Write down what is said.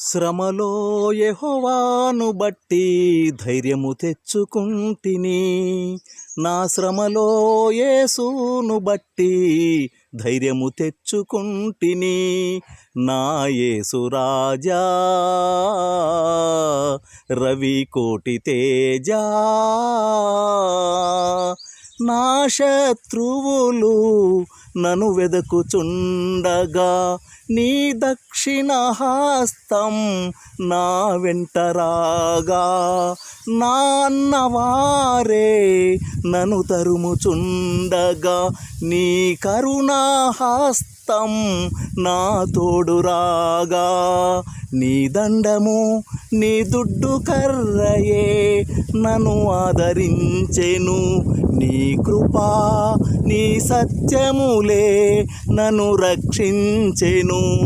శ్రమలో యహోవాను బట్టి ధైర్యము తెచ్చుకుంటిని. నా శ్రమలో యేసును బట్టి ధైర్యము తెచ్చుకుంటిని. నా యేసు రాజా రవి కోటి తేజా నా శత్రువులు నను వెదకుచుండగా నీ దక్షిణ హస్తం నా వెంట రాగా నన్ను తరుముచుండగా నీ కరుణా హస్తం నా తోడురాగా. నీ దండము నీ దుడ్డు కర్రయే నన్ను ఆదరించెను. నీ కృపా నీ సత్యములే నన్ను రక్షించెను.